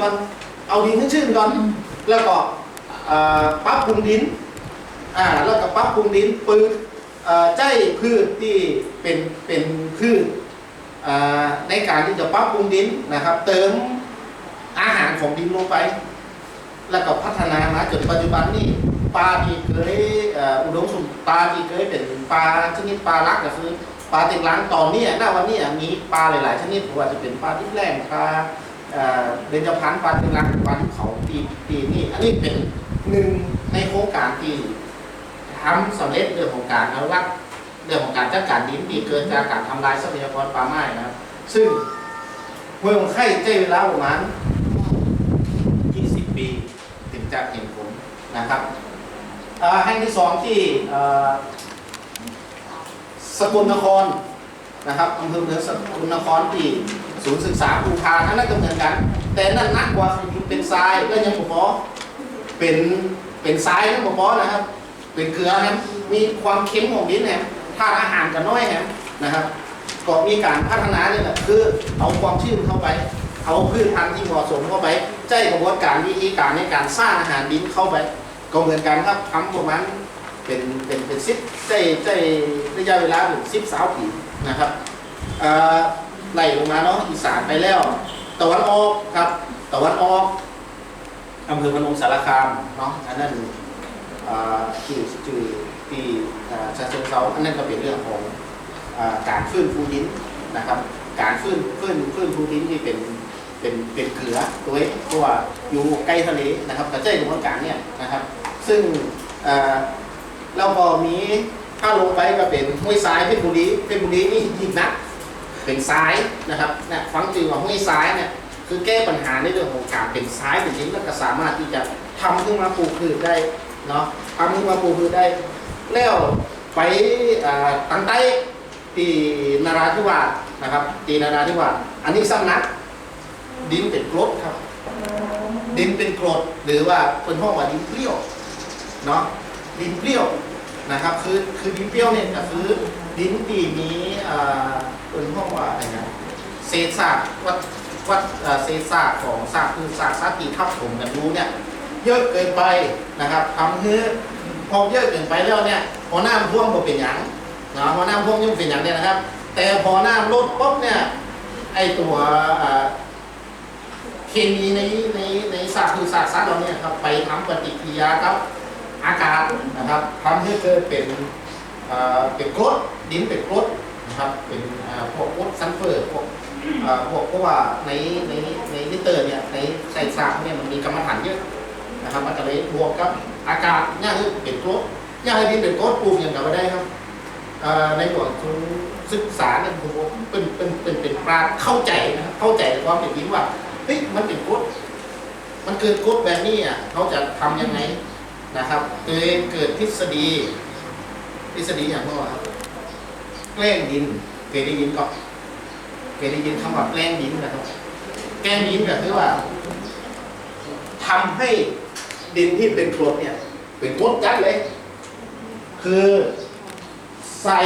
ก่อนเอาดินขึ้นชื่นก่อน แล้วก็เอ่อปรับปรุงดินอ่าแล้วก็ปรับปรุงดินปืนเอ่อใจพืชที่เป็นเป็นพืชอ่าในการที่จะปรับปรุงดินนะครับ เติมอาหารของดินลงไป แล้วก็พัฒนามาจนปัจจุบันนี่ปลาที่เคยเอ่ออุดมสมบูรณ์ปลาที่เคยเป็นปลาชนิดปลาลักก็คือปลาเต็งล้างตอนนี้หน้าวันนี้มีปลาหลาย ๆ ชนิดไม่ว่าจะเป็นปลาที่แรงปลา เอ่อเบญจพรรณปลาเต็งล้างปลาที่เขาปีปีนี่อันนี้เป็นหนึ่งในโครงการที่ทำสำเร็จเรื่องของการอนุรักษ์เรื่องของการจัดการดินที่เกิดจากการทำลายทรัพยากรป่าไม้นะครับ ซึ่งเมืองไข่ใช้เวลาประมาณ20 ปี ถึงจะเห็นผลนะครับอ่อแห่งที่สองที่สกลนครนะครับอำเภอเมืองสกลนครที่ ศูนย์ศึกษาภูพานอันนั้นก็เหมือนกัน แต่นั่นหนักกว่าเป็นทรายก็ยังบ่พอเป็นเป็นทรายก็บ่พอนะครับ เป็นเกลือครับมีความเค็มของดินนี่ยธาตุอาหารกันน้อยครับนะครับก็มีการพัฒนาเนี่ยแหละคือเอาความชื้นเข้าไป เอาพืชพันธุ์ที่เหมาะสมเข้าไปใจกระบวนการวิธีการในการสร้างอาหารดินเข้าไป ก็เหมือนกันครับทำประมาณเป็นเป็นเป็นสิบใจใจระยะเวลาถึงสิบสาวปีนะครับอ่อ ไล่ลงมาเนาะอีสานไปแล้ว ตะวันออกครับ ตะวันออกอำเภอพนมสารคามเนาะอันนั้นเอ่อชื่อชื่อที่เอ่อชาเชิงเซาอันนั้นก็เป็นเรื่องของอการฟื้นฟูดินนะครับ การฟื้นฟื้นฟื้นฟูดินที่เป็นเป็นเป็นเกลือตัวเองเพราะว่าอยู่ใกล้ทะเลนะครับกระเจ้กระบวนการเนี่ยนะครับ ซึ่งเราก็มีถ้าลงไปก็เป็นห้วยทรายเพชรบุรีเพชรบุรีนี่ยิ่งนัก เป็นทรายนะครับเนี่ยฟังจริงว่าห้วยทรายเนี่ยคือแก้ปัญหาในเรื่องของการเป็นทรายเป็นชิ้นแล้วก็สามารถที่จะทำขึ้นมาปลูกพืชได้เนาะทำขึ้นมาปลูกพืชได้ แล้วไปตังใต้ที่นาราธิวาสนะครับที่นาราธิวาสอันนี้สำนักดินเป็นกรดครับ ดินเป็นกรดหรือว่าเป็นห้องว่าดินเปรี้ยวเนาะดินเปรี้ยว นะครับ คือคือดินเปรี้ยวเนี่ยก็คือดินที่มีเอ่อเป็นห้องว่าอะไรนะเศษซากวัดวัดเศษซากของซากคือซากซากที่ทับถมกันรู้เนี่ยเยอะเกินไปนะครับทำให้พอเยอะเกินไปแล้วเนี่ยพอน้ำท่วมก็เป็นหยังนะพอน้ำท่วมยังเป็นหยังเนี่ยนะครับ แต่พอน้ำลดปุ๊บเนี่ยไอตัวเคมีในในในสารคือสารสัตว์เราเนี่ยครับไปทำปฏิกิริยากับ อากาศนะครับทำให้เกิดเป็นเอ่อเป็นกรดดินเป็นกรดนะครับเป็นเอ่อพวกกรดซัลเฟอร์พวกเอ่อพวกเพราะว่าในในในลิเตอร์เนี่ยในใส่สารเนี่ยมันมีกรรมฐานเยอะนะครับมันก็เลยบวกกับอากาศเนี่ยคือเป็นกรดเนี่ยให้ดินเป็นกรดปลูกอย่างกับไม่ได้ครับเอ่อในหลวงทุนศึกษาเนี่ยผมว่าเป็นเป็นเป็นเป็นปราเข้าใจนะครับเข้าใจความเป็นจริงว่าเฮ้ยมันเป็นกฎมันเกิดกฎแบบนี้อะเขาจะทำยังไง นะครับเกิดเกิดทฤษฎี ทฤษฎีอย่างว่าครับแกล้งดินเคยได้ยินก็เคยได้ยินคำว่าแกล้งดินนะครับแกล้งดินก็คือว่าทำให้ดินที่เป็นกรดเนี่ย เป็นกรดจัดเลย คือใส่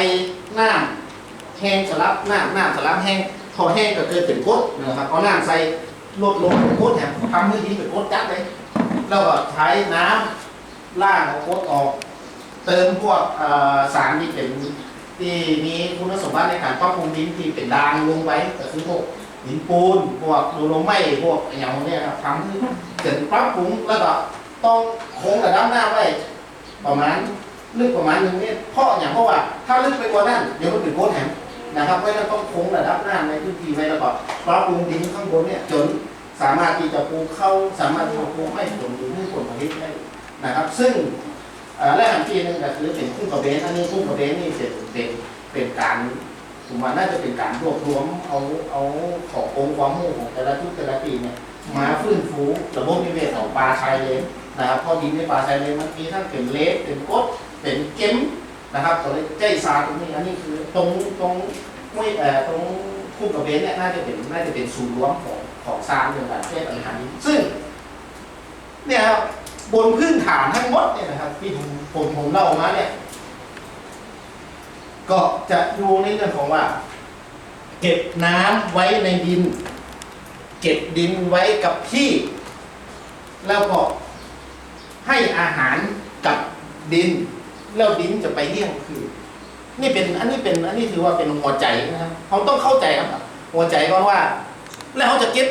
น้ำแห้งสลับน้ำน้ำสลับแห้งพอแห้งก็เกิดเป็นกรดนะครับเอาน้ำใส่ลดลงเป็นกรดแถมทำให้ดินเป็นกรดจัดเลยแล้วก็ใช้น้ำ ล่างเอากรออก เติมพวกสารที่เป็นที่มีคุณสมบัติในการปรับปรุงดินที่เป็นด่างลงไปก็คือพวกดินปูนพวกโดโลไม้พวกอย่างเนี้ยครับทำให้เกิดปรับปรุงแล้วก็ต้องโค้งระดับหน้าไว้ประมาณลึกประมาณหนึ่งเมตรเพราะอย่างเพราะว่า ถ้าลึกไปกว่านั้นเดี๋ยวมันเป็นโคตรแหมนะครับเพราะฉะนั้นต้องคงระดับหน้ำในพื้นที่ไว้แล้วก็ปรับปรุงดินข้างบนเนี่ยจนสามารถที่จะปลูกเข้าสามารถที่จะปลูกให้ผลดีให้ผลผลิตได้ นะครับ ซึ่งและอันที่หนึงก็คือเป็นคุ้งกระเบนอันนี้คุ้งกระเบนนี่เป็นเป็นเป็นการผมว่าน่าจะเป็นการรวบรวมเอาเอาขององค์ความรู้ของแต่ละทุกแต่ละปีเนี่ยมาฟื้นฟูระบบนิเวศของปลาชายเลนนะครับพอดินในป่าชายเลนมันมีทั้งเป็นเละเป็นกดเป็นเค็มนะครับตัวใจซาตรงนี้อันนี้คือตรงตรงไม่เอ่อตรงคู่กับเบนเนี่ยน่าจะเป็นน่าจะเป็นศูนย์รวมของของซานเรื่องการแก้ปัญหานี้ซึ่งเนี่ยครับ บนพื้นฐานทั้งหมดเนี่ยนะครับที่ผมผมผมเล่ามาเนี่ย ก็จะอยู่ในเรื่องของว่า เก็บน้ำไว้ในดิน เก็บดินไว้กับที่ แล้วก็ให้อาหารกับดิน แล้วดินจะไปเลี้ยงคือ นี่เป็นอันนี้เป็นอันนี้ถือว่าเป็นหัวใจนะครับเขาต้องเข้าใจครับ หัวใจก่อนว่า แล้วเขาจะเก็บ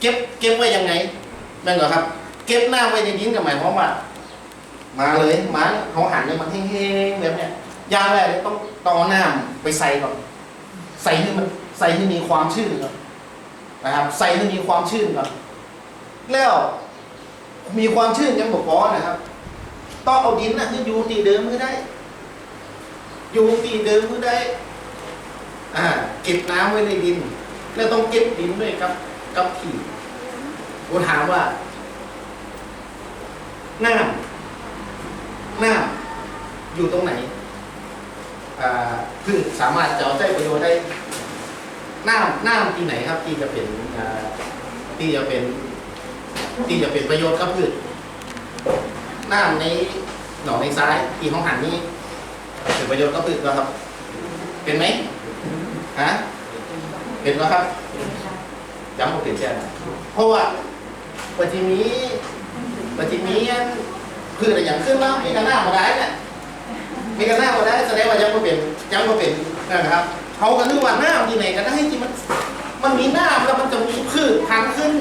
เก็บเก็บไว้ยังไงนั่นเหรอครับ ก็บหน้าไว้ในดินกับหมายความว่า มาเลยมาเขาหันเนี่ยมันแห้งๆแบบเนี้ยยางแรกเลยต้องต้องเอาน้ำไปใส่ก่อนใส่ให้มันใส่ให้มีความชื้นก่อนนะครับ ใส่ให้มีความชื้นก่อนแล้วมีความชื้นยังบอกพอนะครับ ต้องเอาดินนะให้อยู่ตีเดิมให้ได้ อยู่ตีเดิมให้ได้ อ่า เก็บน้ำไว้ในดิน แล้วต้องเก็บดินด้วยครับ กับที่ผมถามว่า น้ำน้ำอยู่ตรงไหนอ่าพืชสามารถจะเอาใจประโยชน์ได้น้ำน้ำที่ไหนครับ ที่จะเป็นอ่าที่จะเป็น ที่จะเป็นประโยชน์กับพืชน้ำในหนองในซ้ายที่ห้องหันนี้เป็นประโยชน์กับพืชแล้วครับ เป็นไหมฮะเป็นแล้วครับจำผมเป็นแค่เพราะว่าปัจจุบันปั จจุบันพืชอะไรอย่างขึ้นแล้วมีกันหน้ามาได้เนี่ยมีกันหน้ามาได้แสดงว่ายังไม่เป็นยังไม่เป็นนะครับเขาก็นึกว่าหน้าที่ไหนก็ได้ที่มันมันมีหน้าแล้วมันจะมีพืชพันขึ้น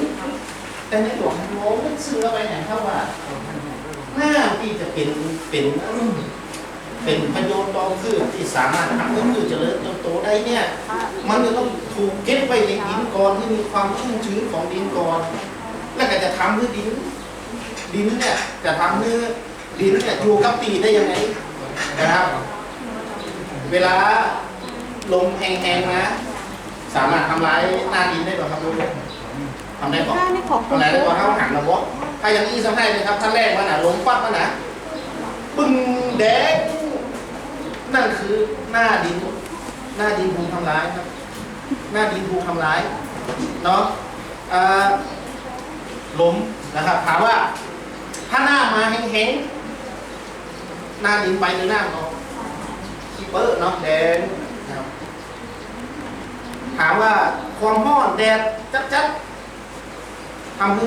แต่ในหลวงโน้มเชื่อไปไหนครับว่าหน้าที่จะเป็นเป็นเป็นประโยชน์ต่อพืชที่สามารถทำให้พืชเจริญเติบโตได้เนี่ย มันจะต้องถูกเก็บไว้ในดินก่อนที่มีความชุ่มชื้นของดินก่อน แล้วก็จะทำให้ดิน ดินเนี่ยจะทำให้ดินเนี่ยอยู่กับปีได้ยังไงนะครับ เวลาลมแห้งๆนะ สามารถทำลายหน้าดินได้หรอครับลูกทำได้ก่อนถ้าในของทำไรได้ก่อนถ้าหันระบบถ้าอย่างนี้สำให้เลยครับท่านแรกมันอะลมปัดมันนะปึ้งแดงนั่นคือหน้าดิน หน้าดินถูกทำร้ายครับ หน้าดินถูกทำร้ายเนาะอ่าล้มนะครับถามว่า ถ้าหน้ามาแห้งๆ หน้าดินไปหรือหน้ามันออกคีเปอร์เนาะแดงนะครับ ถามว่าความร้อนแดดจัดๆทำให้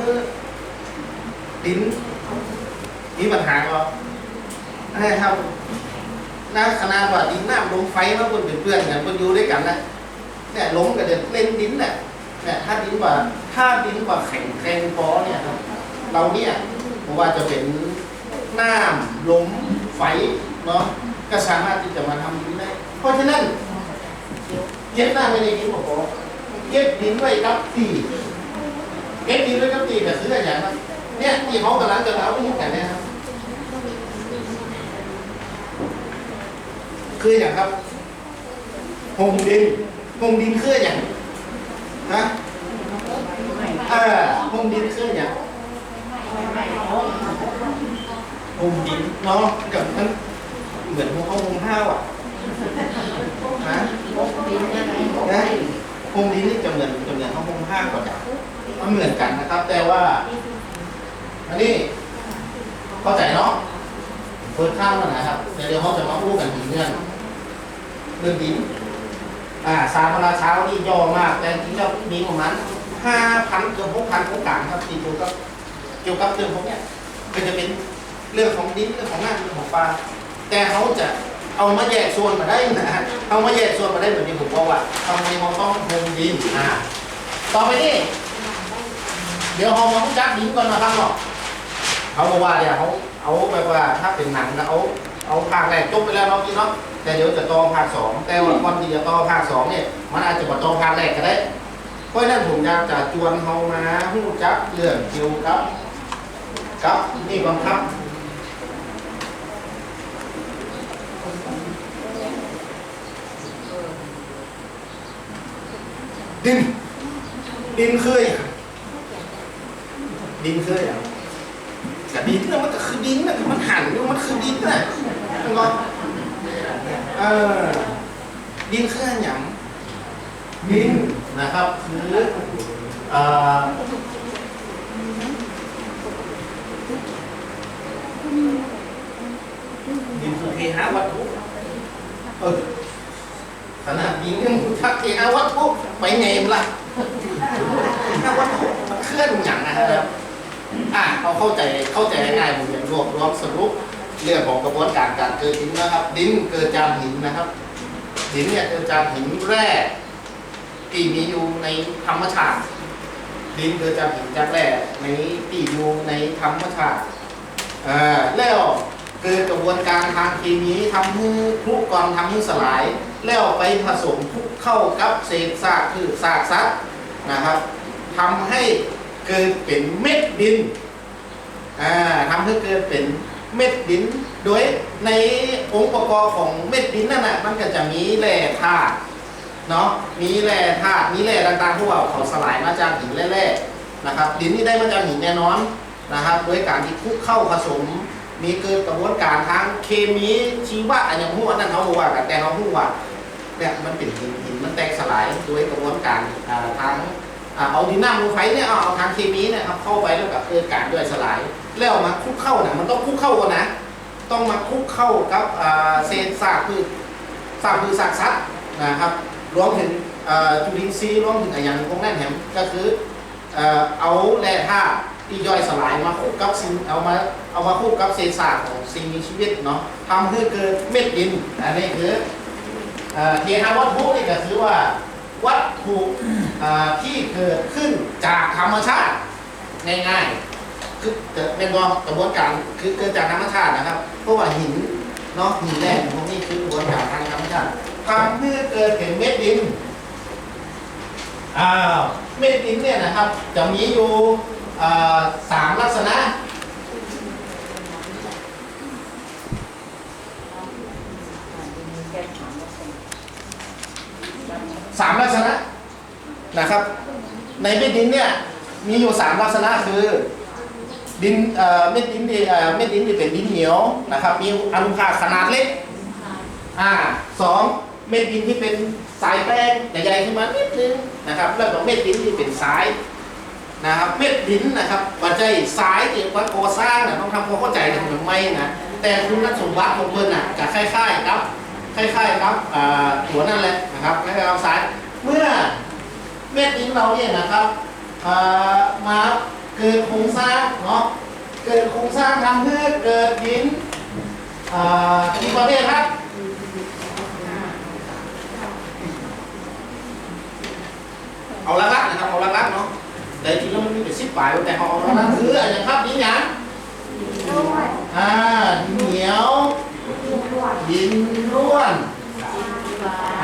ดินมีปัญหาก็ให้ครับน่าขนาดว่าดินน้ำลมไฟมันคนเป็นเพื่อนกันคนอยู่ด้วยกันนะเนี่ยล้มกันเด็เล่นดินเนี่ยเนี่ยถ้าดินว่าถ้าดินว่าแข็งแรงพอเนี่ยครับ เราเนี่ย ว่าจะเป็นน้ำลมไฟเนาะก็สามารถที่จะมาทำดินได้ เพราะฉะนั้นเก็บหน้าไม่ได้ดินบอกว่าเก็บดินไว้กับตีเก็บดินไว้กับตีแต่ซื้ออะไรอย่างนั้นเนี่ยที่เขากำลังจะเอาไปยังไงเนี่ยครับคืออย่างครับหงดินหงดินคืออย่างนะเออหงดินคืออย่าง หงดินเนาะกับมันเหมือนหัวเขาหงห้าวอะฮะนะโฮมดีนี่จะเหมือนจะเหมือนห้องโฮมห้างกว่ากันมันเหมือนกันนะครับ แต่ว่า อันนี้เข้าใจเนาะเปิดข้ามแล้วนะครับเดี๋ยวเดี๋ยวเขาจะมาพูดกันถึงเรื่องเรื่องดินอ่าสาธารณเช้านี่ย่อมาก แต่จริงๆแล้วดินของมันห้าพันเกือบหกพันโครงการครับที่เกี่ยวกับเกี่ยวกับเรื่องพวกเนี้ยก็จะเป็น เรื่องของดินเรื่องของน้ำเรื่องของปลาแต่เขาจะเอามาแยกส่วนมาได้นะฮะเอามาแยกส่วนมาได้แบบนี้ผมบอกว่าทำไมเราต้องโฮมดินอ่าต่อไปนี่เดี๋ยวเรามาพูดจักดินก่อนนะครับเนาะเขาบอกว่าเนี่ยเขาเอาแบบว่าถ้าเป็นหนังนะเอาเอาภาคแรกจบไปแล้วเนาะพี่เนาะแต่เดี๋ยวจะต่อภาคสองแต่ว่าก่อนที่จะต่อภาคสองเนี่ยมันอาจจะมาต่อภาคแรกก็ได้เพราะฉะนั้นผมอยากจะชวนเขามาพูดจักเรื่องเกี่ยวกับกับนี่บังคับ ดิน ดินเคยดินเคยอะแต่ดินเนี่ยมันก็คือดินนะมันหันมันคือดินนะมันก็เออดินเคยอย่างดินนะครับคืออ่อดินคือเทหาวัตถุเออ ขนาดยิงยังทักเทหาวัตถุไปไงมันล่ะหาวัตถุเคลื่อนอย่างนะครับอะเอาเข้าใจเข้าใจง่ายๆผมอย่างรวบรวมสรุปเรื่องของกระบวนการการเกิดดินนะครับ ดินเกิดจากหินนะครับ หินเนี่ยเกิดจากหินแร่ที่มีอยู่ในธรรมชาติ ดินเกิดจากหินจากแร่ในที่อยู่ในธรรมชาติอ่าแล้วเกิดกระบวนการทางเคมีทำให้คลุกกรองทำให้สลาย แล้วไปผสมคลุกเข้ากับเศษซากพืชซากสัตว์นะครับทำให้เกิดเป็นเม็ดดินอ่าทำให้เกิดเป็นเม็ดดิน โดยในองค์ประกอบของเม็ดดินนั่นน่ะมันก็จะมีแร่ธาตุเนาะมีแร่ธาตุมีแร่ต่างๆพวกเราเขาสลายมาจากหินแร่ๆนะครับดินนี่ได้มาจากหินแน่นอนนะครับโดยการที่คลุกเข้าผสม มีเกิดกระบวนการทางเคมีชีวะอะไรอย่างพวกนั้นเขาบอกว่ากันแต่เขาพูดว่า เนี่ยมันเป็นหินหินมันแตกสลายโดยกระบวนการทางเอาดินน้ำลงไฟเนี่ยเอาเอาทางเคมีเนี่ยครับเข้าไปแล้วก็เกิดการย่อยสลาย แล้วมาคุกเข้านะมันต้องคุกเข้ากันนะ ต้องมาคุกเข้ากับเศษซากพืชซากพืชซากสัตว์นะครับรวมถึงจุลินทรีย์รวมถึงอะไรอย่างพวกนั้นแหมก็คือเอ่อเอาแร่ธาตุที่ย่อยสลายมาคู่กับสิ่งเอามาเอามาคู่กับเศษซากของสิ่งมีชีวิตเนาะทำให้เกิดเม็ดดินอันนี้คือ เทหาวัตถุนี่ก็คือว่าวัตถุที่เกิดขึ้นจากธรรมชาติง่ายๆคือเกิดเป็นกระบวนการคือเกิดจากธรรมชาตินะครับเพราะว่าหินเนาะหินแร่พวกนี้คือกระบวนการทางธรรมชาติทำให้เกิดเป็นเม็ดดินอ้าวเม็ดดินเนี่ยนะครับจะมีอยู่สามลักษณะ สามลักษณะนะครับ ในเม็ดดินเนี่ยมีอยู่สามลักษณะคือดินเม็ดดินที่เม็ดดินที่เป็นดินเหนียวนะครับ มีอนุภาคขนาดเล็กอ่าสองเม็ดดินที่เป็นสายแป้งใหญ่ๆขึ้นมานิดนึงนะครับ แล้วก็เม็ดดินที่เป็นสายนะครับเม็ดดินนะครับปัจจัยสายเกี่ยวกับก่อสร้างนะต้องทำความเข้าใจกันหรือไม่นะแต่คุณสมบัติของเพิ่นน่ะจะคล้ายๆครับคล้ายๆครับอ่าหัวนั่นแหละ นะครับคล้ายๆกับสายเมื่อเม็ดดินเราเนี่ยนะครับอ่ามาเกิดโครงสร้างเนาะเกิดโครงสร้างทำให้เกิดดินอ่ากี่ประเภทครับเอาละลักนะครับเอาละลักเนาะแต่จริงแล้วมันมีเป็นสิบปลายแต่เอาละลักคืออะไรครับนี่นะอ่าดินเหนียวดินร่วน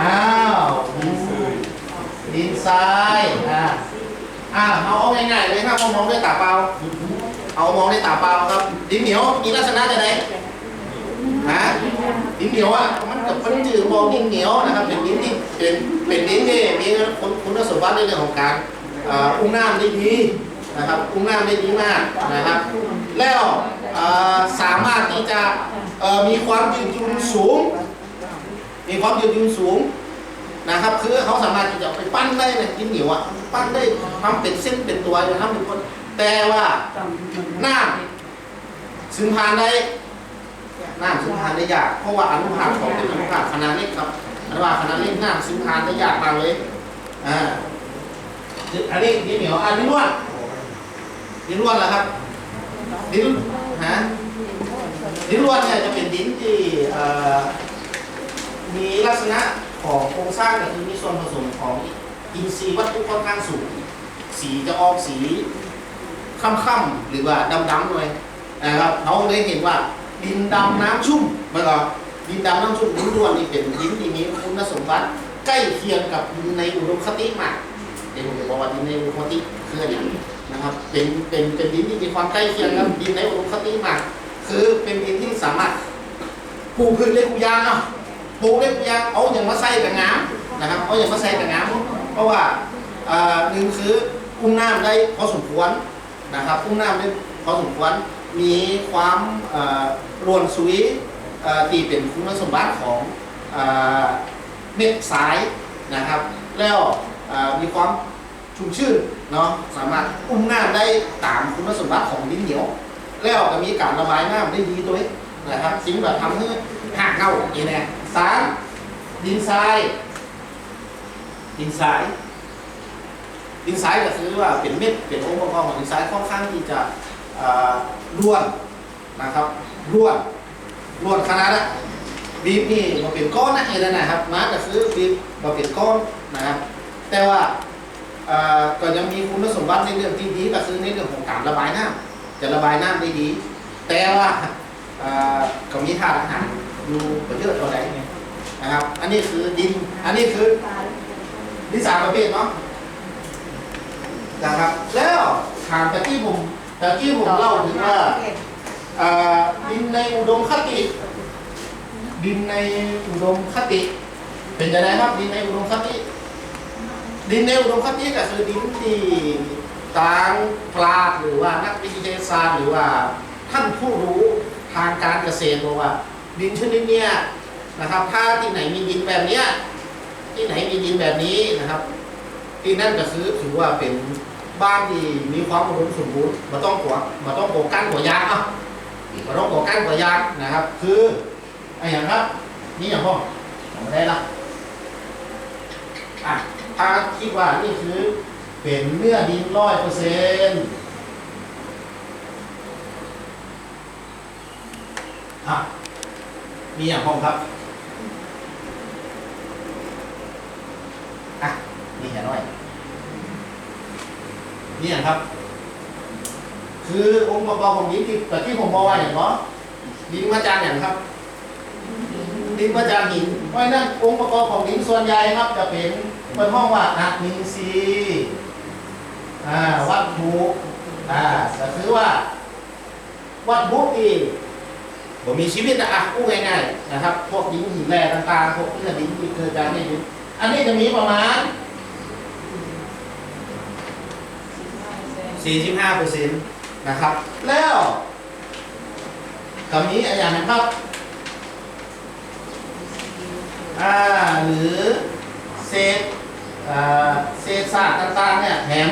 อ้าวดินทรายอ่าอ่าเอาเอาง่ายๆเลยครับเอามองด้วยตาเปล่าเอามองด้วยตาเปล่าครับ ดินเหนียวมีลักษณะใดฮะดินเหนียวอะมันกับมันจืดมองดินเหนียวนะครับเป็นดินที่เป็นเป็นดินที่มีคุณคุณสมบัติในเรื่องของการอ่าอุ้งน้ำได้ดีนะครับอุ้งน้ำได้ดีมากนะครับ แล้วอ่าสามารถที่จะเอ่อมีความยืดหยุ่นสูง มีความยืดหยุ่นสูงนะครับ คือเขาสามารถที่จะไปปั้นได้เลยดินเหนียวอะปั้นได้ทำเป็นเส้นเป็นตัวอยู่ทำเป็นคนแต่ว่าน้ำซึมผ่านได้น้ำซึมผ่านได้ยากเพราะว่าอนุภาคของเป็นอนุภาคขนาดเล็กครับอนุภาคขนาดเล็กน้ำซึมผ่านได้ยากมากเลยอ่าอันนี้ดินเหนียวอันนี้นวดดินนวดแล้วครับดินฮะดินนวดเนี่ยจะเป็นดินที่เอ่อ มีลักษณะของโครงสร้างก็คือมีส่วนผสมของอินทรีย์วัตถุค่อนข้างสูง สีจะออกสีค่ำๆหรือว่าดำๆหน่อยนะครับเราได้เห็นว่าดินดำน้ำชุ่มมันก็ดินดำน้ำชุ่มดินด้วนนี่เป็นดินที่มีคุณสมบัติใกล้เคียงกับดินในอุดมคติมากเดี๋ยวผมจะบอกว่าดินในอุดมคติคืออะไรนะครับเป็นเป็นเป็นดินที่มีความใกล้เคียงกับดินในอุดมคติมาก คือเป็นดินที่สามารถปลูกพืชเล็กปลูกยางเนาะ ปลูกเล็กปลูกยางเอาอย่างมาใส่กับงามนะครับเอาอย่างมาใส่กับงามเพราะว่าหนึ่งคืออุ้มน้ำได้พอสมควรนะครับอุ้มน้ำได้พอสมควรมีความรวนซุยเอ่อที่เป็นคุณสมบัติของเม็ดสายนะครับ แล้วมีความชุ่มชื่นเนาะสามารถอุ้มน้ำได้ตามคุณสมบัติของดินเหนียว แล้วก็มีการระบายน้ำได้ดีด้วยนะครับสิ่งแบบทำให้หักเน่าอย่างนี้นะ สามดินทราย ดินทราย ดินทรายก็คือว่าเป็นเม็ดเป็นองค์ประกอบของดินทรายค่อนข้างที่จะร่วนนะครับร่วนร่วนขนาดนะบีบนี่มาเป็นก้อนนะเองนะครับมาก็คือบีบมาเป็นก้อนนะครับ แต่ว่าก็ยังมีคุณสมบัติในเรื่องที่ดีก็คือในเรื่องของการระบายน้ำจะระบายน้ำได้ดี แต่ว่าก็มีธาตุอาหารอยู่ประเยอะเท่าไหร่ นะครับ อันนี้คือดิน อันนี้คือดินสามประเภทเนาะนะครับ แล้วถามตะกี้ผมตะกี้ผมเล่าถึงว่าอ่าดินในอุดมคติ ดินในอุดมคติ เป็นยังไงครับดินในอุดมคติ ดินในอุดมคติก็คือดินที่ต่างปราชญ์หรือว่านักวิทยาศาสตร์หรือว่าท่านผู้รู้ทางการเกษตรบอกว่า ดินชนิดเนี้ย นะครับ ถ้าที่ไหนมีดินแบบเนี้ยที่ไหนมีดินแบบนี้นะครับ ที่นั่นก็คือถือว่าเป็นบ้านที่มีความอุดมสมบูรณ์มาต้องหัวมาต้องโกกั้นหัวยางเนาะมาต้องโกกั้นหัวยางนะครับ คือไอ้อย่างครับ นี่อย่างพ่อทำไม่ได้ละอะถ้าคิดว่านี่คือเป็นเนื้อดินร้อยเปอร์เซ็นต์อะมีอย่างพ่อครับอ่ นี่อย่างน้อยนี่ยครับ คือองค์ประกอบของดินที่แต่ที่ผมบอกว่าอย่างเนาะดินมาจากอย่างครับ ดินมาจากหินเพราะนั้นองค์ประกอบของดินส่วนใหญ่ครับ จะเป็นเป็นห้องว่าอะมินซีอ่าวัตถุอ่าก็คือว่า วัตถุที่ผมมีชีวิตนะอะพูดง่ายๆนะครับ พวกดินหินแร่ต่างๆพวกเนื้อดินที่เกิดจากในดินอันนี้จะมีประมาณ 45เปอร์เซ็นต์นะครับ แล้วกับนี้อะไรอย่างนะครับอ่าหรือเศษอ่าเศษศากต่างๆเนี่ยแถม